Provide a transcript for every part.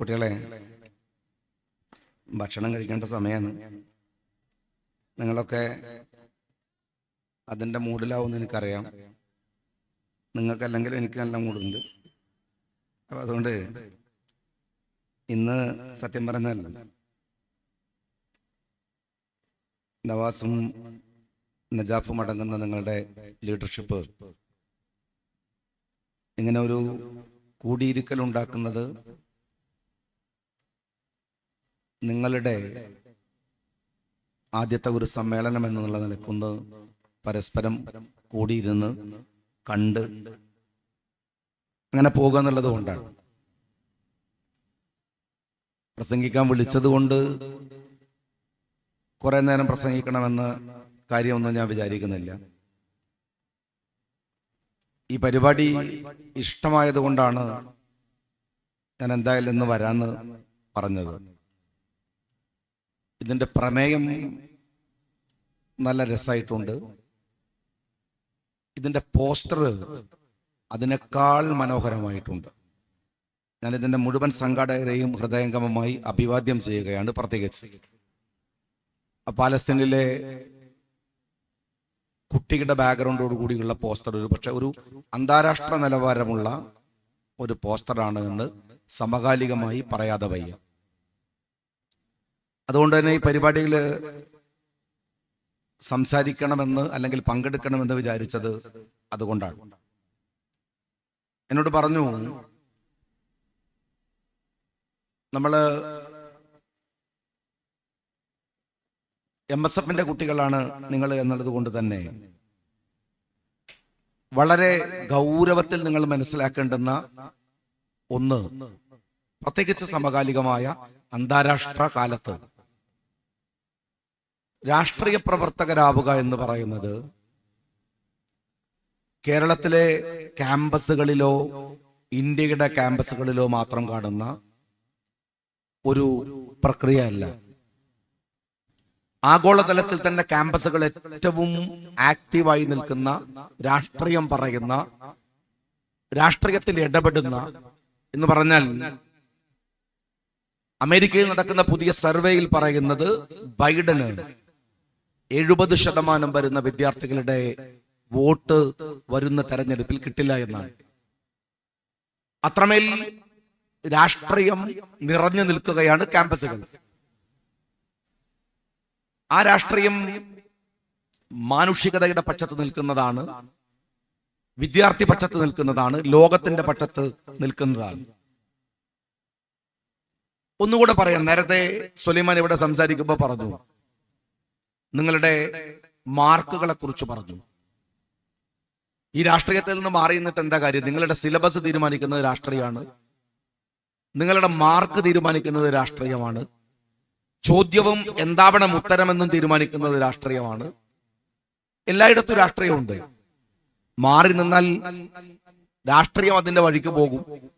കുട്ടികളെ ഭക്ഷണം കഴിക്കേണ്ട സമയമാണ് നിങ്ങളൊക്കെ അതിന്റെ മൂഡിലാവും എനിക്കറിയാം. നിങ്ങൾക്കല്ലെങ്കിൽ എനിക്ക് നല്ല മൂടുണ്ട്. അപ്പം അതുകൊണ്ട് ഇന്ന് സത്യം പറഞ്ഞല്ല നവാസും നജാഫും അടങ്ങുന്ന നിങ്ങളുടെ ലീഡർഷിപ്പ് ഇങ്ങനെ ഒരു കൂടിയിരിക്കൽ ഉണ്ടാക്കുന്നത് നിങ്ങളുടെ ആദ്യത്തെ ഒരു സമ്മേളനം എന്നുള്ള നിലക്കൊന്ന് പരസ്പരം കൂടിയിരുന്ന് കണ്ട് അങ്ങനെ പോകുക എന്നുള്ളത് കൊണ്ടാണ്. പ്രസംഗിക്കാൻ വിളിച്ചത് കൊണ്ട് കുറെ നേരം പ്രസംഗിക്കണമെന്ന കാര്യമൊന്നും ഞാൻ വിചാരിക്കുന്നില്ല. ഈ പരിപാടി ഇഷ്ടമായത് കൊണ്ടാണ് ഞാൻ എന്തായാലും ഇന്ന് വരാന്ന് പറഞ്ഞത്. ഇതിന്റെ പ്രമേയം നല്ല രസമായിട്ടുണ്ട്. ഇതിന്റെ പോസ്റ്റർ അതിനേക്കാൾ മനോഹരമായിട്ടുണ്ട്. ഞാൻ ഇതിന്റെ മുഴുവൻ സംഘാടകരെയും ഹൃദയംഗമമായി അഭിവാദ്യം ചെയ്യുകയാണ് പ്രത്യേകിച്ച്. പാലസ്തീനിലെ കുട്ടികളുടെ ബാക്ക്ഗ്രൗണ്ടോട് കൂടിയുള്ള പോസ്റ്റർ ഒരു പക്ഷെ ഒരു അന്താരാഷ്ട്ര നിലവാരമുള്ള ഒരു പോസ്റ്ററാണ് എന്ന് സമകാലികമായി പറയാതെ വയ്യ. അതുകൊണ്ട് തന്നെ ഈ പരിപാടിയിൽ സംസാരിക്കണമെന്ന് അല്ലെങ്കിൽ പങ്കെടുക്കണമെന്ന് വിചാരിച്ചത് അതുകൊണ്ടാണ്. എന്നോട് പറഞ്ഞു നമ്മൾ എം എസ് എഫിന്റെ കുട്ടികളാണ് നിങ്ങൾ എന്നുള്ളത് കൊണ്ട് തന്നെ വളരെ ഗൗരവത്തിൽ നിങ്ങൾ മനസ്സിലാക്കേണ്ടുന്ന ഒന്ന് പ്രത്യേകിച്ച് സമകാലികമായ അന്താരാഷ്ട്ര കാലത്ത് രാഷ്ട്രീയ പ്രവർത്തകരാവുക എന്ന് പറയുന്നത് കേരളത്തിലെ ക്യാമ്പസുകളിലോ ഇന്ത്യയുടെ ക്യാമ്പസുകളിലോ മാത്രം കാണുന്ന ഒരു പ്രക്രിയ അല്ല ആഗോളതലത്തിൽ തന്നെ ക്യാമ്പസുകൾ ഏറ്റവും ആക്റ്റീവായി നിൽക്കുന്ന രാഷ്ട്രീയം പറയുന്ന രാഷ്ട്രീയത്തിൽ ഇടപെടുന്ന എന്ന് പറഞ്ഞാൽ അമേരിക്കയിൽ നടക്കുന്ന പുതിയ സർവേയിൽ പറയുന്നത് ബൈഡന് എഴുപത് ശതമാനം വരുന്ന വിദ്യാർത്ഥികളുടെ വോട്ട് വരുന്ന തെരഞ്ഞെടുപ്പിൽ കിട്ടില്ല എന്നാണ്. അത്രമേൽ രാഷ്ട്രീയം നിറഞ്ഞു നിൽക്കുകയാണ് ക്യാമ്പസുകൾ. ആ രാഷ്ട്രീയം മാനുഷികതയുടെ പക്ഷത്ത് നിൽക്കുന്നതാണ് വിദ്യാർത്ഥി പക്ഷത്ത് നിൽക്കുന്നതാണ് ലോകത്തിന്റെ പക്ഷത്ത് നിൽക്കുന്നതാണ്. ഒന്നുകൂടെ പറയാം. നേരത്തെ സുലൈമാൻ ഇവിടെ സംസാരിക്കുമ്പോൾ പറഞ്ഞു നിങ്ങളുടെ മാർക്കുകളെ കുറിച്ച് പറഞ്ഞു. ഈ രാഷ്ട്രീയത്തിൽ നിന്ന് മാറി നിന്നിട്ട് എന്താ കാര്യം? നിങ്ങളുടെ സിലബസ് തീരുമാനിക്കുന്നത് രാഷ്ട്രീയമാണ്. നിങ്ങളുടെ മാർക്ക് തീരുമാനിക്കുന്നത് രാഷ്ട്രീയമാണ്. ചോദ്യവും എന്താവണം ഉത്തരമെന്നും തീരുമാനിക്കുന്നത് രാഷ്ട്രീയമാണ്. എല്ലായിടത്തും രാഷ്ട്രീയമുണ്ട്. മാറി നിന്നാൽ രാഷ്ട്രീയം അതിന്റെ വഴിക്ക് പോകും.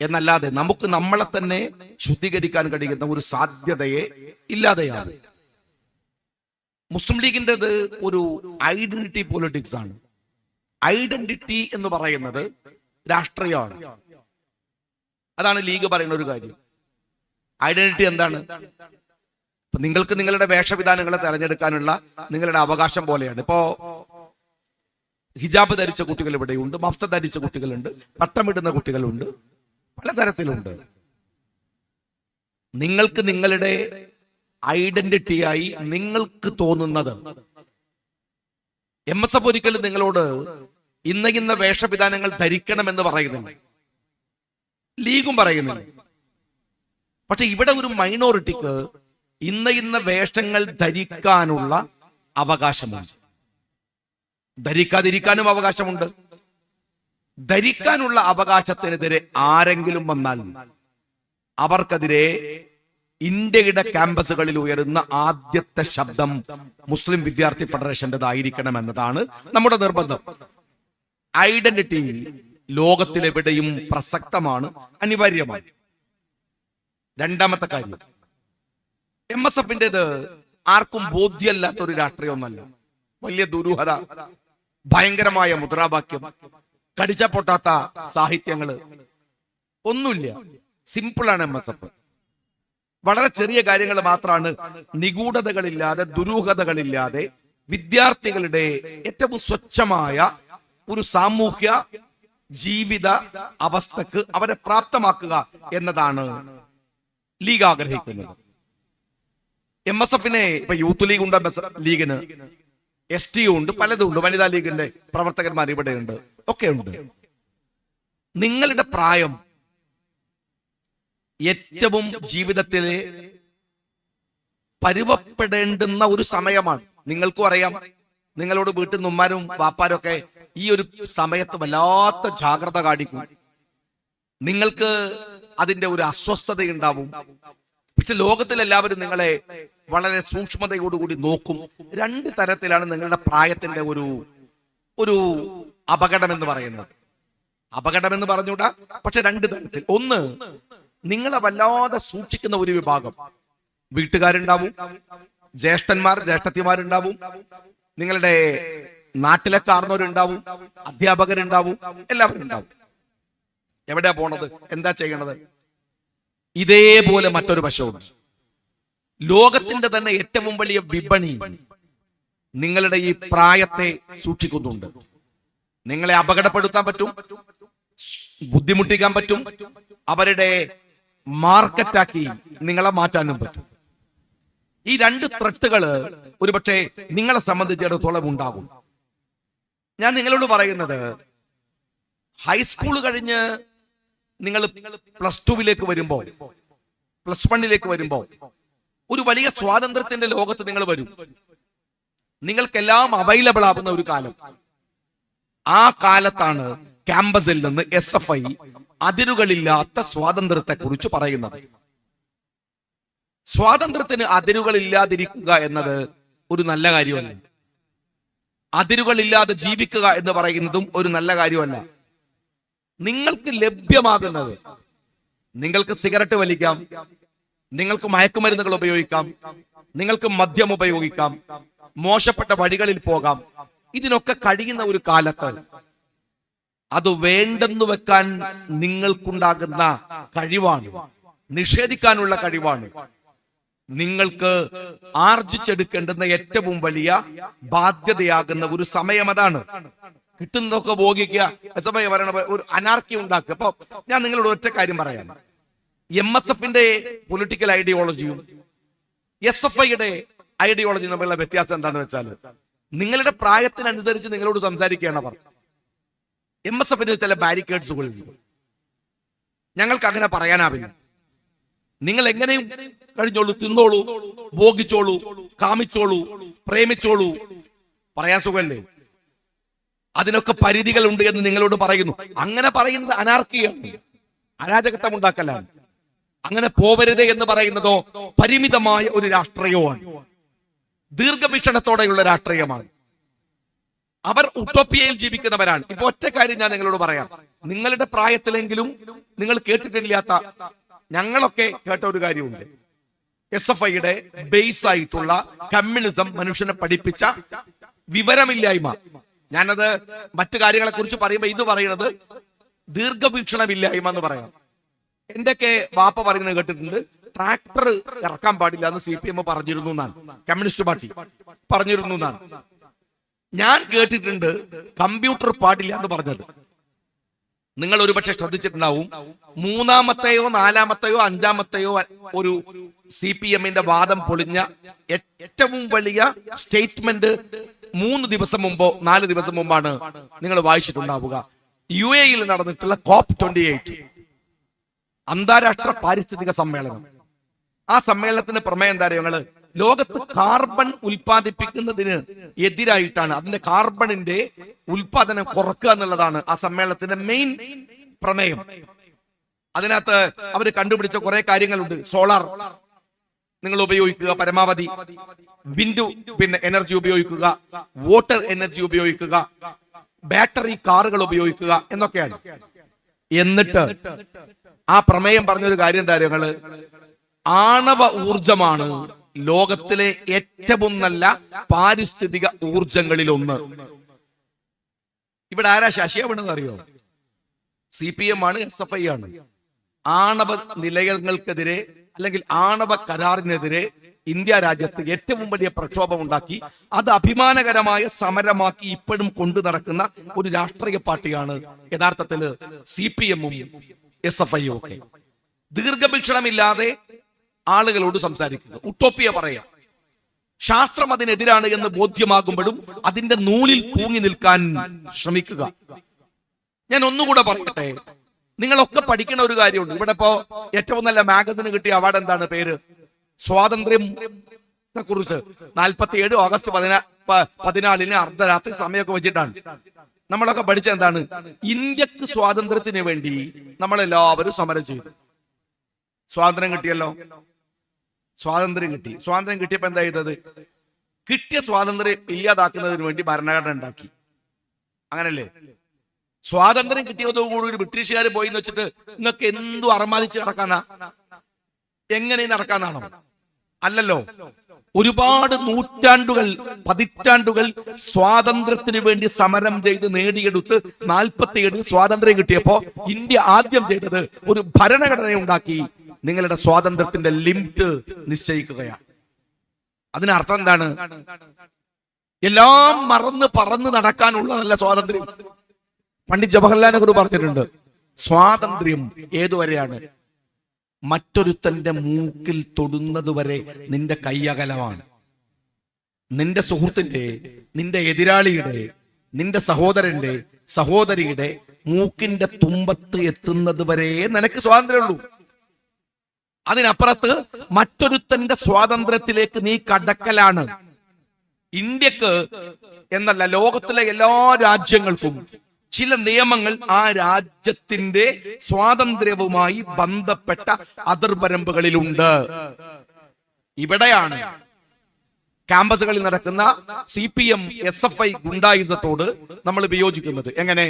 എന്നല്ലാതെ നമുക്ക് നമ്മളെ തന്നെ ശുദ്ധീകരിക്കാൻ കഴിയുന്ന ഒരു സാധ്യതയെ ഇല്ലാതെയാണ്. മുസ്ലിം ലീഗിന്റെത് ഒരു ഐഡന്റിറ്റി പൊളിറ്റിക്സ് ആണ്. ഐഡന്റിറ്റി എന്ന് പറയുന്നത് രാഷ്ട്രീയമാണ്. അതാണ് ലീഗ് പറയുന്ന ഒരു കാര്യം. ഐഡന്റിറ്റി എന്താണ്? നിങ്ങൾക്ക് നിങ്ങളുടെ വേഷവിധാനങ്ങളെ തെരഞ്ഞെടുക്കാനുള്ള നിങ്ങളുടെ അവകാശം പോലെയാണ്. ഇപ്പോ ഹിജാബ് ധരിച്ച കുട്ടികൾ ഇവിടെയുണ്ട് മഫ്ത ധരിച്ച കുട്ടികളുണ്ട് പട്ടമിടുന്ന കുട്ടികളുണ്ട് പലതരത്തിലുണ്ട്. നിങ്ങൾക്ക് നിങ്ങളുടെ ഐഡന്റിറ്റിയായി നിങ്ങൾക്ക് തോന്നുന്നത്. എം എസ് എഫ് ഒരിക്കലും നിങ്ങളോട് ഇന്ന ഇന്ന വേഷവിധാനങ്ങൾ ധരിക്കണമെന്ന് പറയുന്നില്ല. ലീഗും പറയുന്നില്ല. പക്ഷെ ഇവിടെ ഒരു മൈനോറിറ്റിക്ക് ഇന്ന ഇന്ന വേഷങ്ങൾ ധരിക്കാനുള്ള അവകാശമുണ്ട്. ധരിക്കാതിരിക്കാനും അവകാശമുണ്ട്. ധരിക്കാനുള്ള അവകാശത്തിനെതിരെ ആരെങ്കിലും വന്നാൽ അവർക്കെതിരെ ഇന്ത്യയുടെ ക്യാമ്പസുകളിൽ ഉയരുന്ന ആദ്യത്തെ ശബ്ദം മുസ്ലിം വിദ്യാർത്ഥി ഫെഡറേഷന്റെതായിരിക്കണം എന്നതാണ് നമ്മുടെ നിർബന്ധം. ഐഡന്റിറ്റി ലോകത്തിലെവിടെയും പ്രസക്തമാണ് അനിവാര്യമാണ്. രണ്ടാമത്തെ കാര്യം എം എസ് എഫിന്റെത് ആർക്കും ബോധ്യമല്ലാത്ത ഒരു രാഷ്ട്രീയമൊന്നല്ല വലിയ ദുരൂഹത ഭയങ്കരമായ മുദ്രാവാക്യം കടിച്ച പൊട്ടാത്ത സാഹിത്യങ്ങൾ. ഒന്നുമില്ല സിമ്പിളാണ് എം എസ് എഫ്. വളരെ ചെറിയ കാര്യങ്ങൾ മാത്രമാണ് നിഗൂഢതകളില്ലാതെ ദുരൂഹതകളില്ലാതെ വിദ്യാർത്ഥികളുടെ ഏറ്റവും സ്വച്ഛമായ ഒരു സാമൂഹ്യ ജീവിത അവസ്ഥക്ക് അവരെ പ്രാപ്തമാക്കുക എന്നതാണ് ലീഗ് ആഗ്രഹിക്കുന്നത്. എം എസ് എഫിനെ ഇപ്പൊ യൂത്ത് ലീഗ് ഉണ്ട് എം എസ് ലീഗിന്. എസ് ടി ഉണ്ട് പലതും ഉണ്ട്. വനിതാ ലീഗിന്റെ പ്രവർത്തകന്മാർ ഇവിടെ ഉണ്ട് ഒക്കെ ഉണ്ട് നിങ്ങളുടെ പ്രായം ഏറ്റവും ജീവിതത്തിലെ പരുവപ്പെടേണ്ടുന്ന ഒരു സമയമാണ്. നിങ്ങൾക്കും അറിയാം നിങ്ങളോട് വീട്ടിൽ നിന്ന് ഉമ്മാരും വാപ്പാരും ഒക്കെ ഈ ഒരു സമയത്ത് വല്ലാത്ത ജാഗ്രത കാണിക്കും. നിങ്ങൾക്ക് അതിന്റെ ഒരു അസ്വസ്ഥത ഉണ്ടാവും. പക്ഷെ ലോകത്തിലെല്ലാവരും നിങ്ങളെ വളരെ സൂക്ഷ്മതയോടുകൂടി നോക്കും. രണ്ട് തരത്തിലാണ് നിങ്ങളുടെ പ്രായത്തിന്റെ ഒരു ഒരു അപകടം എന്ന് പറയുന്നത്. അപകടം എന്ന് പറഞ്ഞുകൂടാ? പക്ഷെ രണ്ട് തരത്തിൽ. ഒന്ന് നിങ്ങളെ വല്ലാതെ സൂക്ഷിക്കുന്ന ഒരു വിഭാഗം. വീട്ടുകാരുണ്ടാവും ജ്യേഷ്ഠന്മാർ ജ്യേഷ്ഠത്തിമാരുണ്ടാവും നിങ്ങളുടെ നാട്ടിലെ കാർന്നവരുണ്ടാവും അധ്യാപകരുണ്ടാവും എല്ലാവരും ഉണ്ടാവും എവിടെയാ പോണത്? എന്താ ചെയ്യണത്? ഇതേപോലെ മറ്റൊരു വശവും ലോകത്തിന്റെ തന്നെ ഏറ്റവും വലിയ വിപണി നിങ്ങളുടെ ഈ പ്രായത്തെ സൂക്ഷിക്കുന്നുണ്ട്. നിങ്ങളെ അപകടപ്പെടുത്താൻ പറ്റും ബുദ്ധിമുട്ടിക്കാൻ പറ്റും അവരുടെ മാർക്കറ്റാക്കി നിങ്ങളെ മാറ്റാനും പറ്റും. ഈ രണ്ട് ത്രട്ടുകൾ ഒരുപക്ഷെ നിങ്ങളെ സംബന്ധിച്ചിടത്തോളം ഉണ്ടാകും. ഞാൻ നിങ്ങളോട് പറയുന്നത് ഹൈസ്കൂൾ കഴിഞ്ഞ് നിങ്ങൾ പ്ലസ് ടുവിലേക്ക് വരുമ്പോൾ പ്ലസ് വണ്ണിലേക്ക് വരുമ്പോൾ ഒരു വലിയ സ്വാതന്ത്ര്യത്തിന്റെ ലോകത്ത് നിങ്ങൾ വരും. നിങ്ങൾക്കെല്ലാം അവൈലബിൾ ആവുന്ന ഒരു കാലം. ആ കാലത്താണ് ക്യാമ്പസിൽ നിന്ന് എസ് എഫ് ഐ അതിരുകളില്ലാത്ത സ്വാതന്ത്ര്യത്തെ കുറിച്ച് പറയുന്നത്. സ്വാതന്ത്ര്യത്തിന് അതിരുകളില്ലാതിരിക്കുക എന്നത് ഒരു നല്ല കാര്യമല്ല. അതിരുകളില്ലാതെ ജീവിക്കുക എന്ന് പറയുന്നതും ഒരു നല്ല കാര്യമല്ല. നിങ്ങൾക്ക് ലഭ്യമാകുന്നത് നിങ്ങൾക്ക് സിഗരറ്റ് വലിക്കാം നിങ്ങൾക്ക് മയക്കുമരുന്നുകൾ ഉപയോഗിക്കാം നിങ്ങൾക്ക് മദ്യം ഉപയോഗിക്കാം മോശപ്പെട്ട വഴികളിൽ പോകാം. ഇതിനൊക്കെ കഴിയുന്ന ഒരു കാലത്ത് അത് വേണ്ടെന്ന് വെക്കാൻ നിങ്ങൾക്കുണ്ടാകുന്ന കഴിവാണ്. നിഷേധിക്കാനുള്ള കഴിവാണ്. നിങ്ങൾക്ക് ആർജിച്ചെടുക്കേണ്ടുന്ന ഏറ്റവും വലിയ ബാധ്യതയാകുന്ന ഒരു സമയം അതാണ്. കിട്ടുന്നതൊക്കെ ഭോഗിക്കുക സമയം പറയണ ഒരു അനാർക്കി ഉണ്ടാക്കുക. അപ്പൊ ഞാൻ നിങ്ങളോട് ഒറ്റ കാര്യം പറയാം. എം എസ് എഫിന്റെ പൊളിറ്റിക്കൽ ഐഡിയോളജിയും എസ് എഫ് ഐയുടെ ഐഡിയോളജിയും തമ്മിലുള്ള വ്യത്യാസം എന്താണെന്ന് വെച്ചാൽ നിങ്ങളുടെ പ്രായത്തിനനുസരിച്ച് നിങ്ങളോട് സംസാരിക്കുകയാണ് അവർ. എം എസ് എഫിന്റെ ചില ബാരിക്കേഡ്സുകൾ ഞങ്ങൾക്ക് അങ്ങനെ പറയാനാവില്ല. നിങ്ങൾ എങ്ങനെയും കഴിഞ്ഞോളൂ തിന്നോളൂ ഭോഗിച്ചോളൂ കാമിച്ചോളൂ പ്രേമിച്ചോളൂ. പറയാൻ സുഖമല്ലേ? അതിനൊക്കെ പരിധികളുണ്ട് എന്ന് നിങ്ങളോട് പറയുന്നു. അങ്ങനെ പറയുന്നത് അനാർക്കിയാണ്. അരാജകത്വം ഉണ്ടാക്കലാണ് അങ്ങനെ പോവരുത് എന്ന് പറയുന്നതോ പരിമിതമായ ഒരു രാഷ്ട്രീയമാണ് ദീർഘവീക്ഷണത്തോടെയുള്ള രാഷ്ട്രീയമാണ്. അവർ ഉട്ടോപ്പിയയിൽ ജീവിക്കുന്നവരാണ്. ഇപ്പൊ ഒറ്റ കാര്യം ഞാൻ നിങ്ങളോട് പറയാം. നിങ്ങളുടെ പ്രായത്തിലെങ്കിലും നിങ്ങൾ കേട്ടിട്ടില്ലാത്ത ഞങ്ങളൊക്കെ കേട്ട ഒരു കാര്യമുണ്ട്. എസ് എഫ് ഐയുടെ ബേസ് ആയിട്ടുള്ള കമ്മ്യൂണിസം മനുഷ്യനെ പഠിപ്പിച്ച വിവരമില്ലായ്മ. ഞാനത് മറ്റു കാര്യങ്ങളെ കുറിച്ച് പറയുമ്പോൾ ഇത് പറയുന്നത് ദീർഘവീക്ഷണമില്ലായ്മ എന്ന് പറയാം. എന്റെയൊക്കെ വാപ്പ പറയുന്നത് കേട്ടിട്ടുണ്ട് ട്രാക്ടർ ഇറക്കാൻ പാടില്ല എന്ന് സി പി എം പറഞ്ഞിരുന്നു എന്നാണ്. കമ്മ്യൂണിസ്റ്റ് പാർട്ടി പറഞ്ഞിരുന്നു എന്നാണ്. ഞാൻ കേട്ടിട്ടുണ്ട് കമ്പ്യൂട്ടർ പാടില്ല എന്ന് പറഞ്ഞത്. നിങ്ങൾ ഒരുപക്ഷെ ശ്രദ്ധിച്ചിട്ടുണ്ടാവും. മൂന്നാമത്തെയോ നാലാമത്തെയോ അഞ്ചാമത്തെയോ ഒരു സി പി എമ്മിന്റെ വാദം പൊളിഞ്ഞ ഏറ്റവും വലിയ സ്റ്റേറ്റ്മെന്റ് മൂന്ന് ദിവസം മുമ്പോ നാല് ദിവസം മുമ്പാണ് നിങ്ങൾ വായിച്ചിട്ടുണ്ടാവുക. യു എയിൽ നടന്നിട്ടുള്ള കോപ്പ് ട്വന്റി എയ്റ്റ് അന്താരാഷ്ട്ര പാരിസ്ഥിതിക സമ്മേളനം. ആ സമ്മേളനത്തിന്റെ പ്രമേയം എന്താ ഞങ്ങൾ ലോകത്ത് കാർബൺ ഉൽപ്പാദിപ്പിക്കുന്നതിന് എതിരായിട്ടാണ്. അതിന്റെ കാർബണിന്റെ ഉൽപാദനം കുറക്കുക എന്നുള്ളതാണ് ആ സമ്മേളനത്തിന്റെ മെയിൻ പ്രമേയം. അതിനകത്ത് അവർ കണ്ടുപിടിച്ച കുറെ കാര്യങ്ങളുണ്ട്. സോളാർ നിങ്ങൾ ഉപയോഗിക്കുക പരമാവധി. വിൻഡു പിന്നെ എനർജി ഉപയോഗിക്കുക. വാട്ടർ എനർജി ഉപയോഗിക്കുക. ബാറ്ററി കാറുകൾ ഉപയോഗിക്കുക എന്നൊക്കെയാണ്. എന്നിട്ട് ആ പ്രമേയം പറഞ്ഞൊരു കാര്യം എന്താ ആണവ ഊർജമാണ് ലോകത്തിലെ ഏറ്റവും നല്ല പാരിസ്ഥിതിക ഊർജങ്ങളിൽ ഒന്ന് ഇവിടെ ആരാ ശശിയാവണെന്ന് അറിയോ? സി പി എം ആണ് എസ് എഫ് ഐ ആണ്. ആണവ നിലയങ്ങൾക്കെതിരെ അല്ലെങ്കിൽ ആണവ കരാറിനെതിരെ ഇന്ത്യ രാജ്യത്ത് ഏറ്റവും വലിയ പ്രക്ഷോഭം ഉണ്ടാക്കി. അത് അഭിമാനകരമായ സമരമാക്കി ഇപ്പോഴും കൊണ്ടു നടക്കുന്ന ഒരു രാഷ്ട്രീയ പാർട്ടിയാണ് യഥാർത്ഥത്തിൽ സി പി എമ്മും എസ് എഫ് ഐയും ഒക്കെ. ദീർഘവീക്ഷണമില്ലാതെ ആളുകളോട് സംസാരിക്കുക ഉട്ടോപ്പിയ പറയാം. ശാസ്ത്രം അതിനെതിരാണ് എന്ന് ബോധ്യമാകുമ്പോഴും അതിന്റെ നൂലിൽ തൂങ്ങി നിൽക്കാൻ ശ്രമിക്കുക. ഞാൻ ഒന്നുകൂടെ പറയട്ടെ. നിങ്ങളൊക്കെ പഠിക്കുന്ന ഒരു കാര്യമുണ്ട്. ഇവിടെ ഇപ്പോ ഏറ്റവും നല്ല മാഗസിന് കിട്ടിയ അവാർഡ് എന്താണ് പേര്? സ്വാതന്ത്ര്യം കുറിച്ച് നാൽപ്പത്തി ഏഴ് ഓഗസ്റ്റ് പതിനാ പതിനാലിന് അർദ്ധരാത്രി സമയമൊക്കെ വെച്ചിട്ടാണ്. നമ്മളൊക്കെ പഠിച്ച എന്താണ്? ഇന്ത്യയ്ക്ക് സ്വാതന്ത്ര്യത്തിന് വേണ്ടി നമ്മളെല്ലാവരും സമരം ചെയ്തു. സ്വാതന്ത്ര്യം കിട്ടിയല്ലോ. സ്വാതന്ത്ര്യം കിട്ടി. സ്വാതന്ത്ര്യം കിട്ടിയപ്പോ എന്താ ചെയ്തത്? കിട്ടിയ സ്വാതന്ത്ര്യം ഇല്ലാതാക്കുന്നതിന് വേണ്ടി ഭരണഘടന ഉണ്ടാക്കി. അങ്ങനല്ലേ? സ്വാതന്ത്ര്യം കിട്ടിയതോടുകൂടി ബ്രിട്ടീഷുകാർ പോയി എന്ന് വെച്ചിട്ട് നിങ്ങൾക്ക് എന്തു അറമാദിച്ച് നടക്കാനാ? എങ്ങനെ നടക്കാനാണോ അല്ലല്ലോ. ഒരുപാട് നൂറ്റാണ്ടുകൾ പതിറ്റാണ്ടുകൾ സ്വാതന്ത്ര്യത്തിന് വേണ്ടി സമരം ചെയ്ത് നേടിയെടുത്ത് നാൽപ്പത്തി ഏഴിൽ സ്വാതന്ത്ര്യം കിട്ടിയപ്പോ ഇന്ത്യ ആദ്യം ചെയ്തത് ഒരു ഭരണഘടന ഉണ്ടാക്കി. നിങ്ങളുടെ സ്വാതന്ത്ര്യത്തിന്റെ ലിമിറ്റ് നിശ്ചയിക്കുകയാണ്. അതിനർത്ഥം എന്താണ്? എല്ലാം മറന്ന് പറന്ന് നടക്കാനുള്ളതല്ല സ്വാതന്ത്ര്യം. പണ്ഡിറ്റ് ജവഹർലാൽ നെഹ്റു പറഞ്ഞിട്ടുണ്ട് സ്വാതന്ത്ര്യം ഏതുവരെയാണ്? മറ്റൊരുത്തന്റെ മൂക്കിൽ തൊടുന്നത് വരെ നിന്റെ കൈയകലമാണ് നിന്റെ സുഹൃത്തിന്റെ നിന്റെ എതിരാളിയുടെ നിന്റെ സഹോദരന്റെ സഹോദരിയുടെ മൂക്കിന്റെ തുമ്പത്ത് എത്തുന്നത് വരെ നിനക്ക് സ്വാതന്ത്ര്യമുള്ളൂ. അതിനപ്പുറത്ത് മറ്റൊരുത്തന്റെ സ്വാതന്ത്ര്യത്തിലേക്ക് നീ കടക്കലാണ്. ഇന്ത്യയ്ക്ക് എന്നല്ല ലോകത്തിലെ എല്ലാ രാജ്യങ്ങൾക്കും ചില നിയമങ്ങൾ ആ രാജ്യത്തിന്റെ സ്വാതന്ത്ര്യവുമായി ബന്ധപ്പെട്ട അതിർവരമ്പുകളിലുണ്ട്. ഇവിടെയാണ് ക്യാമ്പസുകളിൽ നടക്കുന്ന C P M S F I ഗുണ്ടായുസത്തോട് നമ്മൾ വിയോജിക്കുന്നത്. എങ്ങനെ?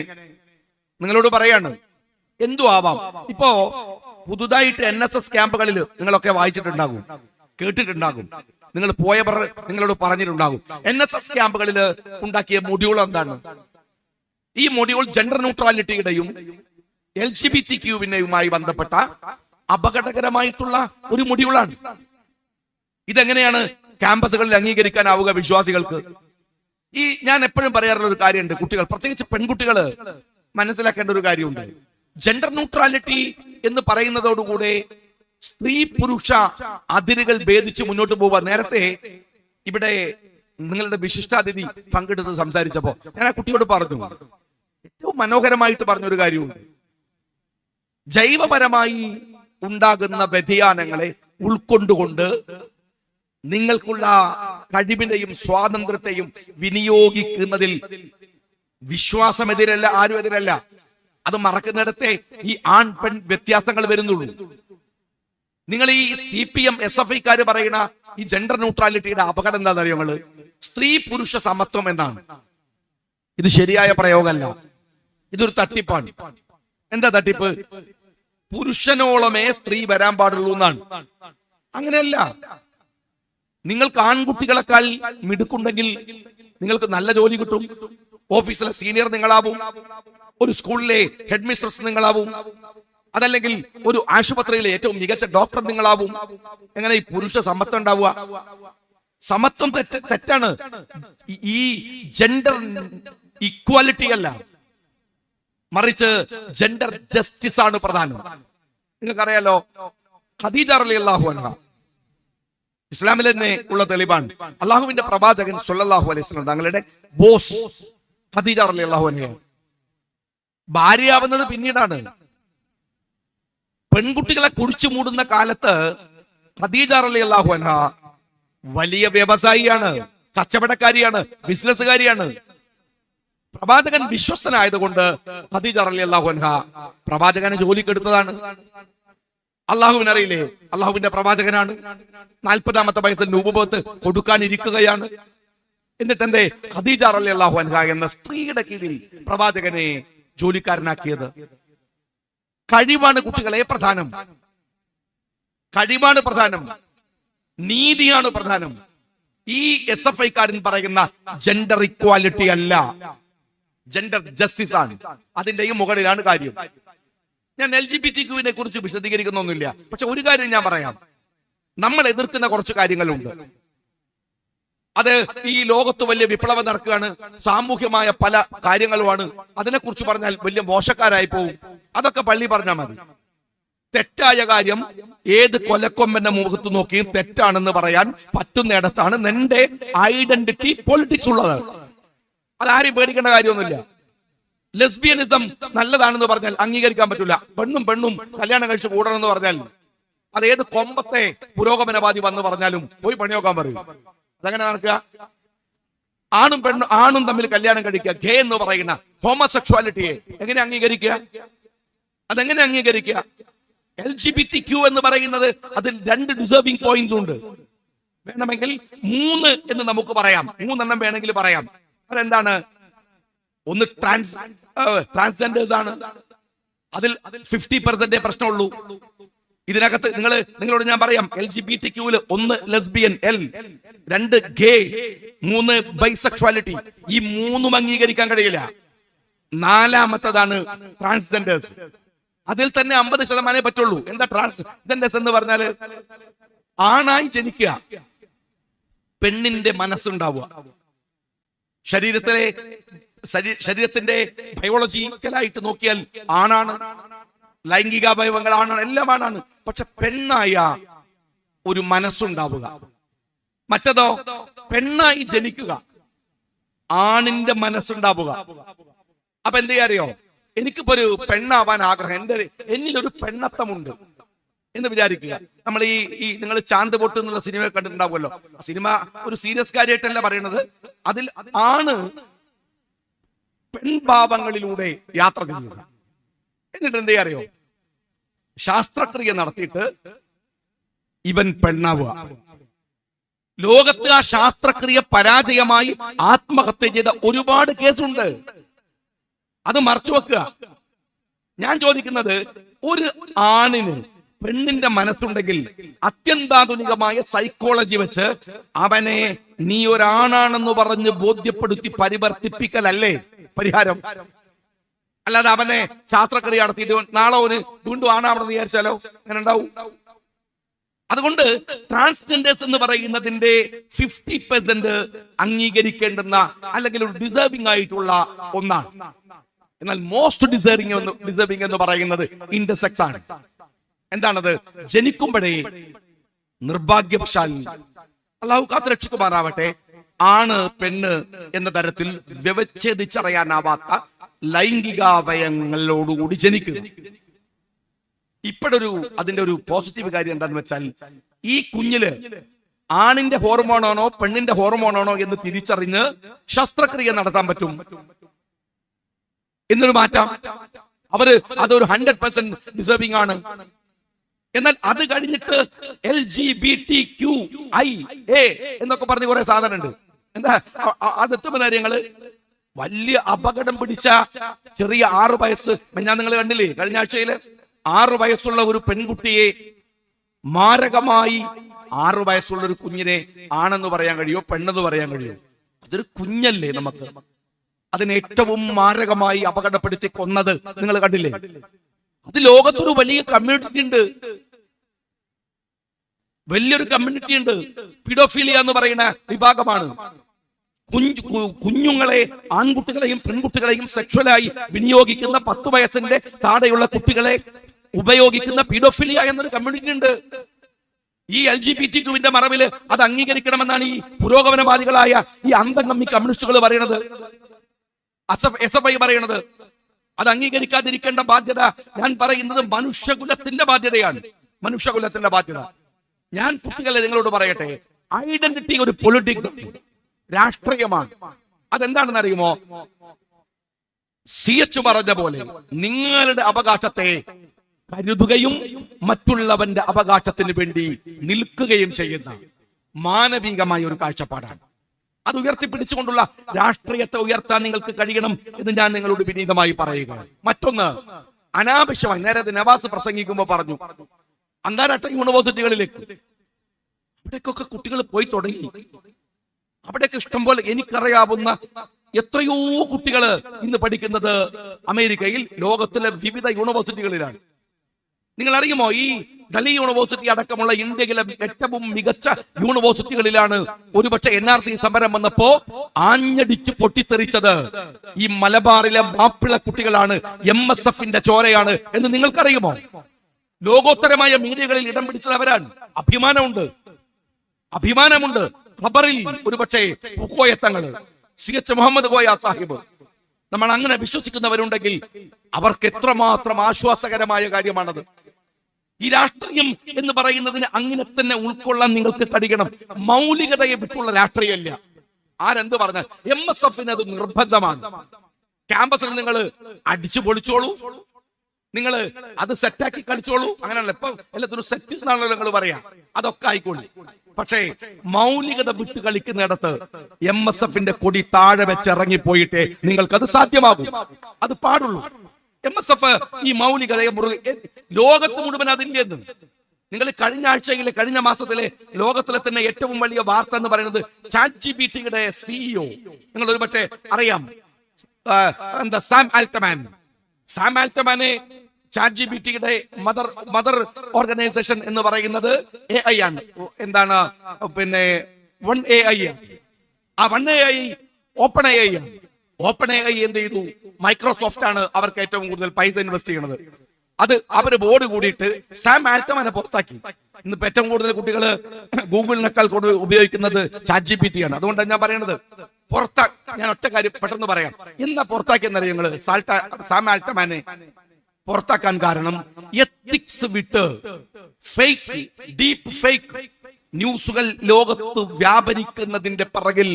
നിങ്ങളോട് പറയാണ് എന്തു ആവാം ഇപ്പോ പുതുതായിട്ട് എൻ എസ് എസ് ക്യാമ്പുകളിൽ നിങ്ങളൊക്കെ വായിച്ചിട്ടുണ്ടാകും. കേട്ടിട്ടുണ്ടാകും. നിങ്ങൾ പോയവർ നിങ്ങളോട് പറഞ്ഞിട്ടുണ്ടാകും. എൻ എസ് എസ് ക്യാമ്പുകളിൽ ഉണ്ടാക്കിയ മൊഡ്യൂൾ എന്താണ്? ഈ മൊഡ്യൂൾ ജെൻഡർ ന്യൂട്രാലിറ്റിയുടെയും എൽ ജി ബി ടി ക്യൂവിനെയുമായി ബന്ധപ്പെട്ട അപകടകരമായിട്ടുള്ള ഒരു മൊഡ്യൂളാണ്. ഇതെങ്ങനെയാണ് ക്യാമ്പസുകളിൽ അംഗീകരിക്കാനാവുക വിശ്വാസികൾക്ക്? ഈ ഞാൻ എപ്പോഴും പറയാറുള്ള ഒരു കാര്യമുണ്ട് കുട്ടികൾ. പ്രത്യേകിച്ച് പെൺകുട്ടികൾ മനസ്സിലാക്കേണ്ട ഒരു കാര്യമുണ്ട്. ജെൻഡർ ന്യൂട്രാലിറ്റി എന്ന് പറയുന്നതോടുകൂടെ സ്ത്രീ പുരുഷ അതിരുകൾ ഭേദിച്ച് മുന്നോട്ട് പോവുക. നേരത്തെ ഇവിടെ നിങ്ങളുടെ വിശിഷ്ടാതിഥി പങ്കെടുത്ത് സംസാരിച്ചപ്പോ ഞാൻ ആ കുട്ടിയോട് പറഞ്ഞു ഏറ്റവും മനോഹരമായിട്ട് പറഞ്ഞൊരു കാര്യമുണ്ട്. ജൈവപരമായി ഉണ്ടാകുന്ന വ്യതിയാനങ്ങളെ ഉൾക്കൊണ്ടുകൊണ്ട് നിങ്ങൾക്കുള്ള കഴിവിനെയും സ്വാതന്ത്ര്യത്തെയും വിനിയോഗിക്കുന്നതിൽ വിശ്വാസമെതിരല്ല ആരും എതിരല്ല. അത് മറക്കുന്നിടത്തെ ഈ ആൺ പെൺ വ്യത്യാസങ്ങൾ വരുന്നുള്ളൂ. നിങ്ങൾ ഈ C P M S F ഐക്കാര് പറയുന്ന ഈ ജെൻഡർ ന്യൂട്രാലിറ്റിയുടെ അപകടം എന്താണെന്ന് നിങ്ങൾ? സ്ത്രീ പുരുഷ സമത്വം എന്നാണ്. ഇത് ശരിയായ പ്രയോഗമല്ല. ഇതൊരു തട്ടിപ്പാണ്. എന്താ തട്ടിപ്പ്? പുരുഷനോളമേ സ്ത്രീ വരാൻ പാടുള്ളൂ എന്നാണ്. അങ്ങനെയല്ല. നിങ്ങൾക്ക് ആൺകുട്ടികളെക്കാൾ മിടുക്കുണ്ടെങ്കിൽ നിങ്ങൾക്ക് നല്ല ജോലി കിട്ടും. ഓഫീസിലെ സീനിയർ നിങ്ങളാവും. ഒരു സ്കൂളിലെ ഹെഡ് മിസ്ട്രസ് നിങ്ങളാവും. അതല്ലെങ്കിൽ ഒരു ആശുപത്രിയിലെ ഏറ്റവും മികച്ച ഡോക്ടർ നിങ്ങളാവും. എങ്ങനെ ഈ പുരുഷ സമത്വം ഉണ്ടാവുക? സമത്വം തെറ്റ് തെറ്റാണ്. ഈ- ജെൻഡർ ഇക്വാലിറ്റി അല്ല. മറിച്ച് ജെൻഡർ ജസ്റ്റിസ് ആണ് പ്രധാനം. നിങ്ങൾക്കറിയാലോ? ഖദീജ അലി അള്ളാഹു അൻഹ ഇസ്ലാമിൽ തന്നെ ഉള്ള തെളിവാണ്. അള്ളാഹുവിന്റെ പ്രവാചകൻ സല്ലല്ലാഹു അലൈഹി സ്വലം തങ്ങളുടെ ബോസ് ഖദീജ അറലി അള്ളാഹു അൻഹ ഭാര്യയാവുന്നത് പിന്നീടാണ്. പെൺകുട്ടികളെ കുടിച്ചു മൂടുന്ന കാലത്ത് ഖദീജ അറലി അള്ളാഹു അൻഹ വലിയ വ്യവസായിയാണ് കച്ചവടക്കാരിയാണ് ബിസിനസ്സുകാരിയാണ്. പ്രവാചകൻ വിശ്വസ്തനായതുകൊണ്ട് ഖദീജ അറലി അള്ളാഹു അൻഹ പ്രവാചകനെ ജോലിക്കെടുത്തതാണ്. അള്ളാഹുവിന് അറിയില്ലേ? അള്ളാഹുവിന്റെ പ്രവാചകനാണ്. നാൽപ്പതാമത്തെ വയസ്സിൽ നൂപത്ത് കൊടുക്കാനിരിക്കുകയാണ്. എന്നിട്ട് എന്തേ ഖദീജ അലി അള്ളാഹു അൻഹ എന്ന സ്ത്രീയുടെ കീഴിൽ പ്രവാചകനെ ജോലിക്കാരനാക്കിയത്. കഴിവാണ് കുട്ടികളെ പ്രധാനം. കഴിവാണ് പ്രധാനം. നീതിയാണ് പ്രധാനം. ഈ എസ് എഫ് ഐക്കാരൻ പറയുന്ന ജെൻഡർ ഇക്വാലിറ്റി അല്ല. ജെൻഡർ ജസ്റ്റിസ് ആണ്. അതിന്റെയും മുകളിലാണ് കാര്യം. ഞാൻ എൽ ജി ബി ടി ക്യൂവിനെ കുറിച്ച് വിശദീകരിക്കുന്നൊന്നുമില്ല. പക്ഷെ ഒരു കാര്യം ഞാൻ പറയാം. നമ്മൾ എതിർക്കുന്ന കുറച്ച് കാര്യങ്ങളുണ്ട്. അത് ഈ ലോകത്ത് വലിയ വിപ്ലവം നടക്കുകയാണ്. സാമൂഹ്യമായ പല കാര്യങ്ങളുമാണ്. അതിനെക്കുറിച്ച് പറഞ്ഞാൽ വലിയ മോശക്കാരായി പോവും. അതൊക്കെ പള്ളി പറഞ്ഞാൽ മതി. തെറ്റായ കാര്യം ഏത് കൊലക്കൊമ്പന്റെ മുഖത്ത് നോക്കിയും തെറ്റാണെന്ന് പറയാൻ പറ്റുന്നിടത്താണ് നിന്റെ ഐഡന്റിറ്റി പൊളിറ്റിക്സ് ഉള്ളത്. അതാരും പേടിക്കേണ്ട കാര്യമൊന്നുമില്ല. ലെസ്ബിയനിസം നല്ലതാണെന്ന് പറഞ്ഞാൽ അംഗീകരിക്കാൻ പറ്റില്ല പെണ്ണും പെണ്ണും കല്യാണം കഴിച്ച് കൂടണമെന്ന് പറഞ്ഞാൽ അത് ഏത് കൊമ്പത്തെ പുരോഗമനവാദി വന്ന് പറഞ്ഞാലും പോയി പണിയോക്കാൻ പറയും. അതങ്ങനെ നടക്കുക? ആണും പെണ്ണും ആണും തമ്മിൽ കല്യാണം കഴിക്കുക ഗേ എന്ന് പറയുന്ന ഹോമസെക്ഷുവാലിറ്റിയെ എങ്ങനെ അംഗീകരിക്കുക? അതെങ്ങനെ അംഗീകരിക്കുക? L G B T Q എന്ന് പറയുന്നത് അതിൽ രണ്ട് ഡിസേർവിംഗ് പോയിന്റ്സ് ഉണ്ട്. വേണമെങ്കിൽ മൂന്ന് എന്ന് നമുക്ക് പറയാം. മൂന്നെണ്ണം വേണമെങ്കിൽ പറയാം. അതെന്താണ്? ഒന്ന് ട്രാൻസ് ട്രാൻസ്ജെൻഡേഴ്സ് ആണ്. അതിൽ ഫിഫ്റ്റി പെർസെന്റ് പ്രശ്നമുള്ളൂ. ഇതിനകത്ത് നിങ്ങൾ നിങ്ങളോട് ഞാൻ പറയാം എൽ ജി ബി ടി ക്യൂൽ ഒന്ന് ലെസ്ബിയൻ എൽ രണ്ട് ഗേ മൂന്ന് ബൈസെക്ഷുവാലിറ്റി ഈ മൂന്നും അംഗീകരിക്കാൻ കഴിയില്ല. നാലാമത്തതാണ് ട്രാൻസ്ജെൻഡേഴ്സ് അതിൽ തന്നെ അമ്പത് ശതമാനമേ പറ്റുള്ളൂ. എന്താ ട്രാൻസ്ജെൻഡേഴ്സ് എന്ന് പറഞ്ഞാൽ ആണായി ജനിക്കുക പെണ്ണിന്റെ മനസ്സുണ്ടാവുക. ശരീരത്തിലെ ശരീ- ശരീരത്തിന്റെ ബയോളജിക്കലായിട്ട് നോക്കിയാൽ ആണാണ് ലൈംഗിക അവയവങ്ങൾ ആണാണ് എല്ലാം ആണാണ് പക്ഷെ പെണ്ണായ ഒരു മനസ്സുണ്ടാവുക. മറ്റതോ പെണ്ണായി ജനിക്കുക. ആണിന്റെ മനസ്സുണ്ടാവുക. അപ്പൊ എന്ത് ചെയ്യാറിയോ എനിക്കിപ്പോ ഒരു പെണ്ണാവാൻ ആഗ്രഹം. എന്റെ എന്നിലൊരു പെണ്ണത്തമുണ്ട് എന്ന് വിചാരിക്കുക. നമ്മൾ ഈ ഈ നിങ്ങൾ ചാന്ത് പൊട്ട് എന്നുള്ള സിനിമ കണ്ടിട്ടുണ്ടാവുമല്ലോ. സിനിമ ഒരു സീരിയസ് കാര്യമായിട്ടല്ല പറയണത്. അതിൽ ആണ് പെൺഭാവങ്ങളിലൂടെ യാത്ര ചെയ്യുക എന്നിട്ട് എന്തേ അറിയോ ശാസ്ത്രക്രിയ നടത്തിയിട്ട് ഇവൻ പെണ്ണാവുക. ലോകത്ത് ആ ശാസ്ത്രക്രിയ പരാജയമായി ആത്മഹത്യ ചെയ്ത ഒരുപാട് കേസുണ്ട്. അത് മറച്ചു വെക്കുക. ഞാൻ ചോദിക്കുന്നത് ഒരു ആണിന് പെണ്ണിന്റെ മനസ്സുണ്ടെങ്കിൽ അത്യന്താധുനികമായ സൈക്കോളജി വെച്ച് അവനെ നീ ഒരാണാണെന്ന് പറഞ്ഞ് ബോധ്യപ്പെടുത്തി പരിവർത്തിപ്പിക്കലല്ലേ? പരിഹാരം. അല്ലാതെ അവനെ ശാസ്ത്രക്രിയ നടത്തിയിട്ട് നാളെ അവന് വീണ്ടും ആണാവണം വിചാരിച്ചാലോ? അങ്ങനെ ഉണ്ടാവും അതുകൊണ്ട് ട്രാൻസ്ജെൻഡേഴ്സ് എന്ന് പറയുന്നതിന്റെ ഫിഫ്റ്റി പെർസെന്റ് അംഗീകരിക്കേണ്ടുന്ന അല്ലെങ്കിൽ ഒരു ഡിസേർവിംഗ് ആയിട്ടുള്ള ഒന്നാണ്. എന്നാൽ മോസ്റ്റ് ഡിസേർവിംഗ് എന്ന് ഡിസേർവിംഗ് എന്ന് പറയുന്നത് ഇന്റർസെക്സ് ആണ്. എന്താണത്? ജനിക്കുമ്പോഴേ നിർഭാഗ്യവശാൽ അള്ളാഹു കാത്ത് രക്ഷിക്കുമാറാവട്ടെ ആണ് പെണ്ണ് എന്ന തരത്തിൽ വ്യവച്ഛേദിച്ചറിയാനാവാത്ത ലൈംഗികാവയങ്ങളോടുകൂടി ജനിക്കുന്നു. ഇപ്പോഴൊരു അതിന്റെ ഒരു പോസിറ്റീവ് കാര്യം എന്താണെന്ന് വെച്ചാൽ ഈ കുഞ്ഞിൽ ആണിന്റെ ഹോർമോണാണോ പെണ്ണിന്റെ ഹോർമോണാണോ എന്ന് തിരിച്ചറിഞ്ഞ് ശസ്ത്രക്രിയ നടത്താൻ പറ്റും. എന്നൊരു മാറ്റാം. അവർ അതൊരു ഹൺഡ്രഡ് പെർസെന്റ് ഡിസേർവിംഗ് ആണ്. എന്നാൽ അത് കഴിഞ്ഞിട്ട് L G B T Q I A എന്നൊക്കെ പറഞ്ഞ് കുറെ സാധനം ഉണ്ട് എന്താ? അതെത്തുമ്പോ കാര്യങ്ങൾ? വലിയ അപകടം പിടിച്ച ചെറിയ ആറു വയസ്സ് ഞാൻ നിങ്ങൾ കണ്ടില്ലേ കഴിഞ്ഞ ആഴ്ചയിൽ ആറു വയസ്സുള്ള ഒരു പെൺകുട്ടിയെ മാരകമായി ആറു വയസ്സുള്ള ഒരു കുഞ്ഞിനെ ആണെന്ന് പറയാൻ കഴിയോ പെണ്ണെന്ന് പറയാൻ കഴിയോ? അതൊരു കുഞ്ഞല്ലേ നമുക്ക്. അതിനെ ഏറ്റവും മാരകമായി അപകടപ്പെടുത്തി കൊന്നത് നിങ്ങൾ കണ്ടില്ലേ? അത് ലോകത്തൊരു വലിയ കമ്മ്യൂണിറ്റി ഉണ്ട്. വലിയൊരു കമ്മ്യൂണിറ്റി ഉണ്ട്. പിഡോഫീലിയ എന്ന് പറയുന്ന വിഭാഗമാണ്. കുഞ്ഞു കുഞ്ഞുങ്ങളെ ആൺകുട്ടികളെയും പെൺകുട്ടികളെയും സെക്ഷലായി വിനിയോഗിക്കുന്ന പത്ത് വയസ്സിന്റെ താടെയുള്ള കുട്ടികളെ ഉപയോഗിക്കുന്ന പീഡോഫിലിയ എന്നൊരു കമ്മ്യൂണിറ്റി ഉണ്ട്. ഈ എൽ ജി ബി ടി ക്യുവിന്റെ മറവിൽ അത് അംഗീകരിക്കണമെന്നാണ് ഈ പുരോഗമനവാദികളായ ഈ അന്തംഗമ്മി കമ്മ്യൂണിസ്റ്റുകൾ പറയണത് അസഫ് എസ് എഫ് ഐ പറയണത് അത് അംഗീകരിക്കാതിരിക്കേണ്ട ബാധ്യത ഞാൻ പറയുന്നത് മനുഷ്യകുലത്തിന്റെ ബാധ്യതയാണ്. മനുഷ്യകുലത്തിന്റെ ബാധ്യത. ഞാൻ കുട്ടികളെ നിങ്ങളോട് പറയട്ടെ ഐഡന്റിറ്റി ഒരു പൊളിറ്റിക്സ് രാഷ്ട്രീയമാണ്. അതെന്താണെന്ന് അറിയുമോ സി എച്ച് പറഞ്ഞ പോലെ നിങ്ങളുടെ അവകാശത്തെ കരുതുകയും മറ്റുള്ളവന്റെ അവകാശത്തിന് വേണ്ടി നിൽക്കുകയും ചെയ്യുന്ന മാനവികമായ ഒരു കാഴ്ചപ്പാടാണ്. അത് ഉയർത്തിപ്പിടിച്ചുകൊണ്ടുള്ള രാഷ്ട്രീയത്തെ ഉയർത്താൻ നിങ്ങൾക്ക് കഴിയണം എന്ന് ഞാൻ നിങ്ങളോട് വിനീതമായി പറയുക മറ്റൊന്ന് അനാവശ്യമായി നേരെ നവാസ് പ്രസംഗിക്കുമ്പോൾ പറഞ്ഞു അന്താരാഷ്ട്ര യൂണിവേഴ്സിറ്റികളിലേക്ക് അവിടേക്കൊക്കെ കുട്ടികൾ പോയി തുടങ്ങി. അവിടെയൊക്കെ ഇഷ്ടംപോലെ എനിക്കറിയാവുന്ന എത്രയോ കുട്ടികൾ ഇന്ന് പഠിക്കുന്നത് അമേരിക്കയിൽ ലോകത്തിലെ വിവിധ യൂണിവേഴ്സിറ്റികളിലാണ്. നിങ്ങൾ അറിയുമോ ഈ ഡൽഹി യൂണിവേഴ്സിറ്റി അടക്കമുള്ള ഇന്ത്യയിലെ ഏറ്റവും മികച്ച യൂണിവേഴ്സിറ്റികളിലാണ് ഒരുപക്ഷെ എൻ ആർ സി സമരം വന്നപ്പോ ആഞ്ഞടിച്ച് പൊട്ടിത്തെറിച്ചത് ഈ മലബാറിലെ മാപ്പിള കുട്ടികളാണ് എം എസ് എഫിന്റെ ചോരയാണ് എന്ന് നിങ്ങൾക്കറിയുമോ? ലോകോത്തരമായ മീഡിയകളിൽ ഇടം പിടിച്ചത് അവരാണ് അഭിമാനമുണ്ട്. അഭിമാനമുണ്ട്. ഖബറിൽ ഒരുപക്ഷെ പൂക്കോയത്തങ്ങൾ സി എച്ച് മുഹമ്മദ് കോയ സാഹിബ്. നമ്മൾ അങ്ങനെ വിശ്വസിക്കുന്നവരുണ്ടെങ്കിൽ അവർക്ക് എത്രമാത്രം ആശ്വാസകരമായ കാര്യമാണത്. ഈ രാഷ്ട്രീയം എന്ന് പറയുന്നതിന് അങ്ങനെ തന്നെ ഉൾക്കൊള്ളാൻ നിങ്ങൾക്ക് കഴിയണം. മൗലികതയെ വിട്ടുള്ള രാഷ്ട്രീയമല്ല ആരെന്ത് പറഞ്ഞാൽ എം എസ് എഫിന് അത് നിർബന്ധമാണ്. ക്യാമ്പസിൽ നിങ്ങൾ അടിച്ചു പൊളിച്ചോളൂ. നിങ്ങൾ അത് സെറ്റാക്കി കളിച്ചോളൂ. അങ്ങനെയല്ല ഇപ്പൊ എല്ലാത്തിനും സെറ്റ് എന്നാണല്ലോ നിങ്ങൾ പറയാ. അതൊക്കെ ആയിക്കോളി. പക്ഷേ മൗലികത വിട്ട് കളിക്കുന്നിടത്ത് എം എസ് എഫിന്റെ കൊടി താഴെ വെച്ച് ഇറങ്ങിപ്പോയിട്ടേ നിങ്ങൾക്കത് സാധ്യമാകും. അത് പാടുള്ളൂ. എം എസ് എഫ് ഈ മൗലികതയെ ലോകത്ത് മുഴുവൻ അതില്ലെന്ന് നിങ്ങൾ കഴിഞ്ഞ ആഴ്ചയിലെ കഴിഞ്ഞ മാസത്തിലെ ലോകത്തിലെ തന്നെ ഏറ്റവും വലിയ വാർത്ത എന്ന് പറയുന്നത് ചാറ്റ് ജി ബി ടിയുടെ സിഇഒ നിങ്ങൾ ഒരു പക്ഷേ അറിയാം എന്താ സാം ആൽട്ടമാൻ. സാം ആൽട്ടമാനെ ചാറ്റ് ജി ബി ടിയുടെ മദർ മദർ ഓർഗനൈസേഷൻ എന്ന് പറയുന്നത് എ ഐ ആണ്. എന്താണ്? പിന്നെ വൺ എ ഐ ആ. One A I open A I ആണ്. ഓപ്പൺ എ ഐ എന്ത് ചെയ്തു? മൈക്രോസോഫ്റ്റ് ആണ് അവർക്ക് ഏറ്റവും കൂടുതൽ പൈസ ഇൻവെസ്റ്റ് ചെയ്യുന്നത് അത് അവർ ബോർഡ് കൂടിയിട്ട് സാം ആൽട്ടമാനെ പുറത്താക്കി. ഇന്നിപ്പോ ഏറ്റവും കൂടുതൽ കുട്ടികൾ ഗൂഗിളിനേക്കാൾ കൂടുതൽ ഉപയോഗിക്കുന്നത് ചാറ്റ് ജി പി ടി ആണ്. അതുകൊണ്ടാണ് ഞാൻ പറയുന്നത് പുറത്താ ഞാൻ ഒറ്റ കാര്യം പെട്ടെന്ന് പറയാം. എന്താ പുറത്താക്കിയെന്നറിയോ നിങ്ങൾ? സാൽട്ട സാം ആൽട്ടമാനെ പുറത്താക്കാൻ കാരണം എത്തിക്സ് വിട്ട് ഫേക്ക് ഡീപ്പ് ഫേക്ക് ന്യൂസുകൾ ലോകത്ത് വ്യാപരിക്കുന്നതിന്റെ പിറകിൽ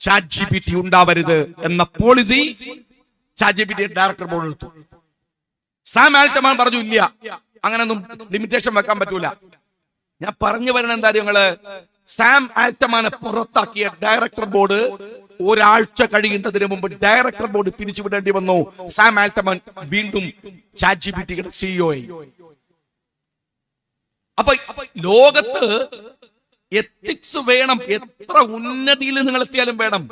ചാറ്റ് ഉണ്ടാവരുത് എന്ന പോളിസി ചാറ്റ് ഡയറക്ടർ ബോർഡ് എടുത്തു സാം ആൽട്ടമാൻ പറഞ്ഞു ഇല്ല അങ്ങനൊന്നും ലിമിറ്റേഷൻ വെക്കാൻ പറ്റൂല. ഞാൻ പറഞ്ഞു വരണ എന്താ നിങ്ങൾ? സാം ആൽട്ടമാനെ പുറത്താക്കിയ ഡയറക്ടർ ബോർഡ് ഒരാഴ്ച കഴിയുന്നതിന് മുമ്പ് ഡയറക്ടർ ബോർഡ് പിരിച്ചുവിടേണ്ടി വന്നു. സാം ആൽത്തമൻ വീണ്ടും ചാറ്റ് സിഇഒ അപ്പൊ ലോകത്ത് എത്തിക്സ് വേണം. എത്ര ഉന്നതിയിൽ നിങ്ങൾ എത്തിയാലും വേണം.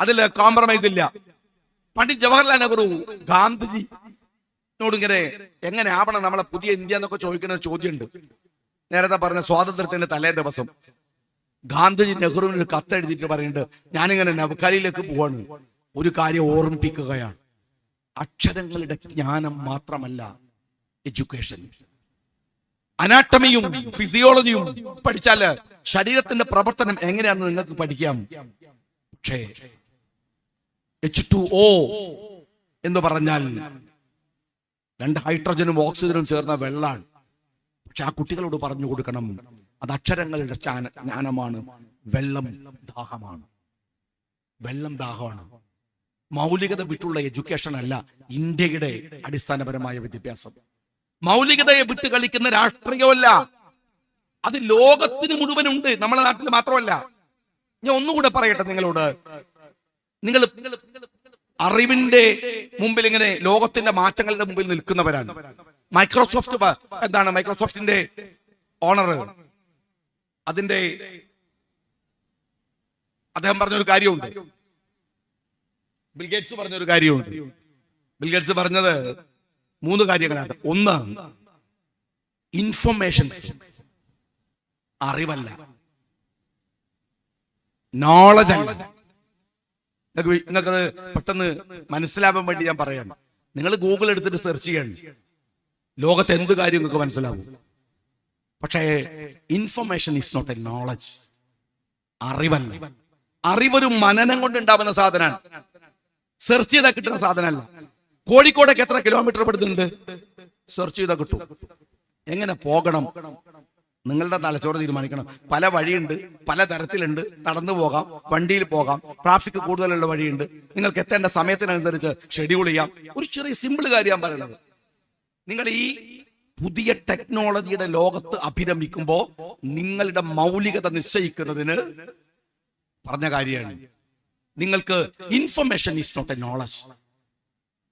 അതിൽ കോംപ്രമൈസ് ഇല്ല. പണ്ഡിറ്റ് ജവഹർലാൽ നെഹ്റു ഗാന്ധിജി ഇങ്ങനെ എങ്ങനെ ആവണം നമ്മളെ പുതിയ ഇന്ത്യ എന്നൊക്കെ ചോദിക്കുന്ന ചോദ്യമുണ്ട്. നേരത്തെ പറഞ്ഞ സ്വാതന്ത്ര്യത്തിന്റെ തലേ ദിവസം. ഗാന്ധിജി നെഹ്റുവിന് ഒരു കത്ത് എഴുതിയിട്ട് പറയുന്നുണ്ട് ഞാനിങ്ങനെ നവക്കാലിയിലേക്ക് പോവാണ്. ഒരു കാര്യം ഓർമ്മിപ്പിക്കുകയാണ്. അക്ഷരങ്ങളുടെ ജ്ഞാനം മാത്രമല്ല എഡ്യൂക്കേഷൻ. അനാട്ടമിയും ഫിസിയോളജിയും പഠിച്ചാൽ ശരീരത്തിന്റെ പ്രവർത്തനം എങ്ങനെയാണെന്ന് നിങ്ങൾക്ക് പഠിക്കാം. പക്ഷേ എച്ച് ടു ഒ എന്ന് പറഞ്ഞാൽ രണ്ട് ഹൈഡ്രജനും ഓക്സിജനും ചേർന്ന വെള്ളാണ്. പക്ഷെ ആ കുട്ടികളോട് പറഞ്ഞു കൊടുക്കണം. അത് അക്ഷരങ്ങളുടെ ജ്ഞാന- ജ്ഞാനമാണ്. വെള്ളം ദാഹമാണ്. വെള്ളം ദാഹമാണ്. മൗലികത വിട്ടുള്ള എഡ്യൂക്കേഷൻ അല്ല ഇന്ത്യയുടെ അടിസ്ഥാനപരമായ വിദ്യാഭ്യാസം. മൗലികതയെ വിട്ട് കളിക്കുന്ന രാഷ്ട്രീയമല്ല. അത് ലോകത്തിന് മുഴുവനുണ്ട്. നമ്മുടെ നാട്ടിൽ മാത്രമല്ല. ഞാൻ ഒന്നുകൂടെ പറയട്ടെ നിങ്ങളോട്. നിങ്ങൾ അറിവിന്റെ മുമ്പിൽ ഇങ്ങനെ ലോകത്തിന്റെ മാറ്റങ്ങളുടെ മുമ്പിൽ നിൽക്കുന്നവരാണ്. മൈക്രോസോഫ്റ്റ് എന്താണ്? മൈക്രോസോഫ്റ്റിന്റെ ഓണർ അതിന്റെ അദ്ദേഹം പറഞ്ഞൊരു കാര്യമുണ്ട്. ബിൽഗേറ്റ്സ് പറഞ്ഞൊരു കാര്യമുണ്ട്. ബിൽഗേറ്റ്സ് പറഞ്ഞത് മൂന്ന് കാര്യങ്ങളാണ്. ഒന്ന് ഇൻഫർമേഷൻസ് അറിവല്ല. നോളജ് അല്ല. നിങ്ങൾക്ക് നിങ്ങൾക്കത് പെട്ടെന്ന് മനസ്സിലാവാൻ വേണ്ടി ഞാൻ പറയാണ്. നിങ്ങൾ ഗൂഗിൾ എടുത്തിട്ട് സെർച്ച് ചെയ്യണം. ലോകത്ത് എന്ത് കാര്യം നിങ്ങൾക്ക് മനസ്സിലാവും? പക്ഷേ information is not a knowledge അറിവല്ല. അറിവൊരു മനനം കൊണ്ട് ഉണ്ടാവുന്ന സാധനമാണ്. സെർച്ച് ചെയ്താൽ കിട്ടുന്ന സാധനമല്ല. കോഴിക്കോടേക്ക് എത്ര കിലോമീറ്റർ പെടുന്നുണ്ട് സെർച്ച് ചെയ്താൽ കിട്ടും. എങ്ങനെ പോകണം? നിങ്ങളുടെ തലച്ചോറ് തീരുമാനിക്കണം. പല വഴിയുണ്ട് പല തരത്തിലുണ്ട്. നടന്നു പോകാം വണ്ടിയിൽ പോകാം. ട്രാഫിക് കൂടുതലുള്ള വഴിയുണ്ട്. നിങ്ങൾക്ക് എത്തേണ്ട സമയത്തിനനുസരിച്ച് ഷെഡ്യൂൾ ചെയ്യാം. ഒരു ചെറിയ സിമ്പിൾ കാര്യം പറയുന്നത്. നിങ്ങൾ ഈ പുതിയ ടെക്നോളജിയുടെ ലോകത്ത് അഭിരമിക്കുമ്പോ നിങ്ങളുടെ മൗലികത നിശ്ചയിക്കുന്നതിന് പറഞ്ഞ കാര്യമാണ്. നിങ്ങൾക്ക് information is not a knowledge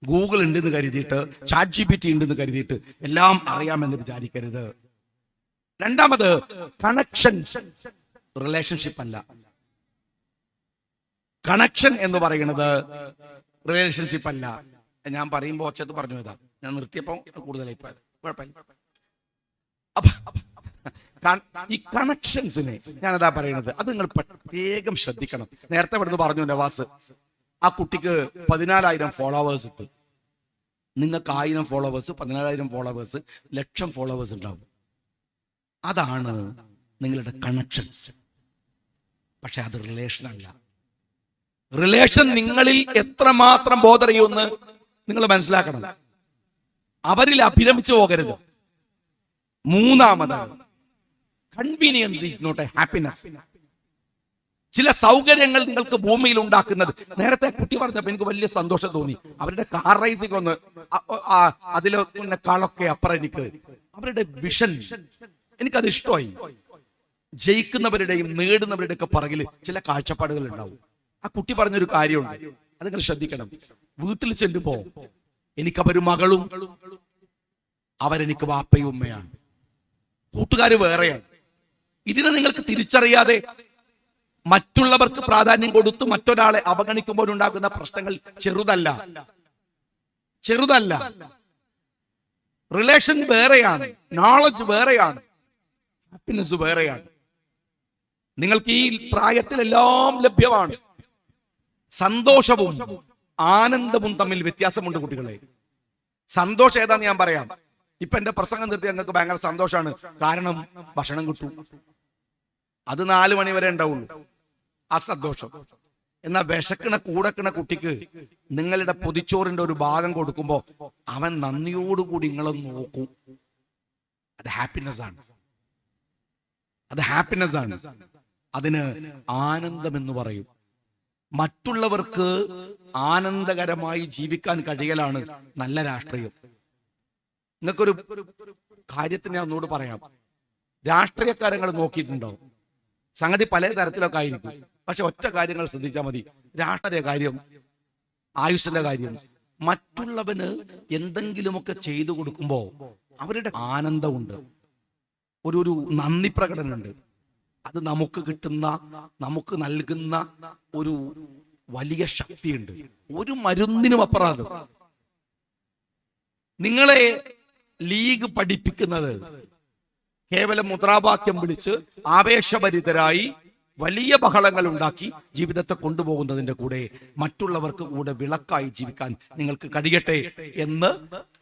Google ഉണ്ടെന്ന് കരുതിയിട്ട് ചാറ്റ് ജി പി ടി ഉണ്ടെന്ന് കരുതിയിട്ട് എല്ലാം അറിയാമെന്ന് വിചാരിക്കരുത്. രണ്ടാമത് കണക്ഷൻസ് റിലേഷൻഷിപ്പ് അല്ല. കണക്ഷൻ എന്ന് പറയുന്നത് റിലേഷൻഷിപ്പ് അല്ല. ഞാൻ പറയുമ്പോൾ ഒച്ചത്ത് പറഞ്ഞു ഇതാ ഞാൻ നിർത്തിയപ്പോൾ കൂടുതലായി പോയത്. കുഴപ്പമില്ല. ഈ കണക്ഷൻസിനെ ഞാനതാ പറയുന്നത് അത് നിങ്ങൾ പ്രത്യേകം ശ്രദ്ധിക്കണം. നേരത്തെ ഇവിടുന്ന് പറഞ്ഞു നവാസ് ആ കുട്ടിക്ക് പതിനാലായിരം ഫോളോവേഴ്സ് ഇട്ട് നിങ്ങൾക്ക് ആയിരം ഫോളോവേഴ്സ് പതിനാലായിരം ഫോളോവേഴ്സ് ലക്ഷം ഫോളോവേഴ്സ് ഉണ്ടാവും. അതാണ് നിങ്ങളുടെ കണക്ഷൻസ് പക്ഷെ അത് റിലേഷൻ അല്ല. റിലേഷൻ നിങ്ങളിൽ എത്രമാത്രം ബോധറിയുമെന്ന് നിങ്ങൾ മനസ്സിലാക്കണം. അവരിൽ അഭിരമിച്ചു പോകരുത്. മൂന്നാമതാണ് convenience is not a happiness ചില സൗകര്യങ്ങൾ നിങ്ങൾക്ക് ഭൂമിയിൽ ഉണ്ടാക്കുന്നത്. നേരത്തെ കുട്ടി പറഞ്ഞപ്പോ എനിക്ക് വലിയ സന്തോഷം തോന്നി. അവരുടെ കാർ റൈസിംഗ് ഒന്ന് അതിൽ കളൊക്കെ അപ്പുറം എനിക്ക്. അവരുടെ വിഷൻ എനിക്കത് ഇഷ്ടമായി. ജയിക്കുന്നവരുടെയും നേടുന്നവരുടെ ഒക്കെ പറകിൽ ചില കാഴ്ചപ്പാടുകൾ ഉണ്ടാവും. ആ കുട്ടി പറഞ്ഞൊരു കാര്യമുണ്ട്. അത് നിങ്ങൾ ശ്രദ്ധിക്കണം. വീട്ടിൽ ചെല്ലുമ്പോ എനിക്ക് അവർ മകളും. അവരെനിക്ക് വാപ്പയും ഉമ്മയാണ്. കൂട്ടുകാര് വേറെയാണ്. ഇതിനെ നിങ്ങൾക്ക് തിരിച്ചറിയാതെ മറ്റുള്ളവർക്ക് പ്രാധാന്യം കൊടുത്ത് മറ്റൊരാളെ അവഗണിക്കുമ്പോൾ ഉണ്ടാകുന്ന പ്രശ്നങ്ങൾ ചെറുതല്ല. ചെറുതല്ല. റിലേഷൻ വേറെയാണ്. നോളജ് വേറെയാണ്. ഹാപ്പിനെസ് വേറെയാണ്. നിങ്ങൾക്ക് ഈ പ്രായത്തിൽ എല്ലാം ലഭ്യമാണ്. സന്തോഷവും ആനന്ദവും തമ്മിൽ വ്യത്യാസമുണ്ട് കുട്ടികളെ. സന്തോഷം ഏതാന്ന് ഞാൻ പറയാം. ഇപ്പൊ എന്റെ പ്രസംഗം നിർത്തി ഞങ്ങൾക്ക് ഭയങ്കര സന്തോഷമാണ് കാരണം ഭക്ഷണം കിട്ടും. അത് നാലു മണി വരെ ഉണ്ടാവുള്ളൂ. ആ സന്തോഷം. എന്നാ വിശക്കണ കൂടക്കണ കുട്ടിക്ക് നിങ്ങളുടെ പൊതിച്ചോറിന്റെ ഒരു ഭാഗം കൊടുക്കുമ്പോ അവൻ നന്ദിയോടുകൂടി നിങ്ങളെ നോക്കും. അത് ഹാപ്പിനെസ് ആണ്. അത് ഹാപ്പിനെസ് ആണ്. അതിന് ആനന്ദം എന്ന് പറയും. മറ്റുള്ളവർക്ക് ആനന്ദകരമായി ജീവിക്കാൻ കഴിയലാണ് നല്ല രാഷ്ട്രീയം. നിങ്ങൾക്കൊരു കാര്യത്തിന് ഞാൻ ഒന്നുകൂടെ പറയാം. രാഷ്ട്രീയക്കാരങ്ങൾ നോക്കിയിട്ടുണ്ടോ? സംഗതി പല തരത്തിലൊക്കെ ആയിരിക്കും. പക്ഷെ ഒറ്റ കാര്യങ്ങൾ ശ്രദ്ധിച്ചാൽ മതി. രാഷ്ട്രീയ കാര്യം ആയുസ്സിന്റെ കാര്യം. മറ്റുള്ളവന് എന്തെങ്കിലുമൊക്കെ ചെയ്തു കൊടുക്കുമ്പോൾ അവരുടെ ആനന്ദമുണ്ട്. ഒരു ഒരു നന്ദി പ്രകടനമുണ്ട്. അത് നമുക്ക് കിട്ടുന്ന നമുക്ക് നൽകുന്ന ഒരു വലിയ ശക്തിയുണ്ട്. ഒരു മരുന്നിനും അപ്പുറം നിങ്ങളെ ലീഗ് പഠിപ്പിക്കുന്നത് കേവലം മുദ്രാവാക്യം വിളിച്ച് ആവേശഭരിതരായി വലിയ ബഹളങ്ങൾ ഉണ്ടാക്കി ജീവിതത്തെ കൊണ്ടുപോകുന്നതിന്റെ കൂടെ മറ്റുള്ളവർക്ക് കൂടെ വിളക്കായി ജീവിക്കാൻ നിങ്ങൾക്ക് കഴിയട്ടെ എന്ന്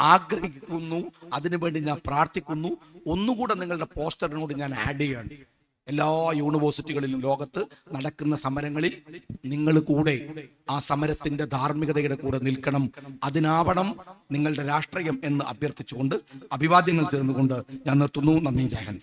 ആഗ്രഹിക്കുന്നു. അതിനുവേണ്ടി ഞാൻ പ്രാർത്ഥിക്കുന്നു. ഒന്നുകൂടെ നിങ്ങളുടെ പോസ്റ്ററിനോട് ഞാൻ ആഡ് ചെയ്യാണ്. എല്ലാ യൂണിവേഴ്സിറ്റികളിലും ലോകത്ത് നടക്കുന്ന സമരങ്ങളിൽ നിങ്ങൾ കൂടെ ആ സമരത്തിന്റെ ധാർമ്മികതയുടെ കൂടെ നിൽക്കണം. അതിനാവണം നിങ്ങളുടെ രാഷ്ട്രീയം എന്ന് അഭ്യർത്ഥിച്ചുകൊണ്ട് അഭിവാദ്യങ്ങൾ ചേർന്നുകൊണ്ട് ഞാൻ നിർത്തുന്നു. നന്ദി ജയഹൻ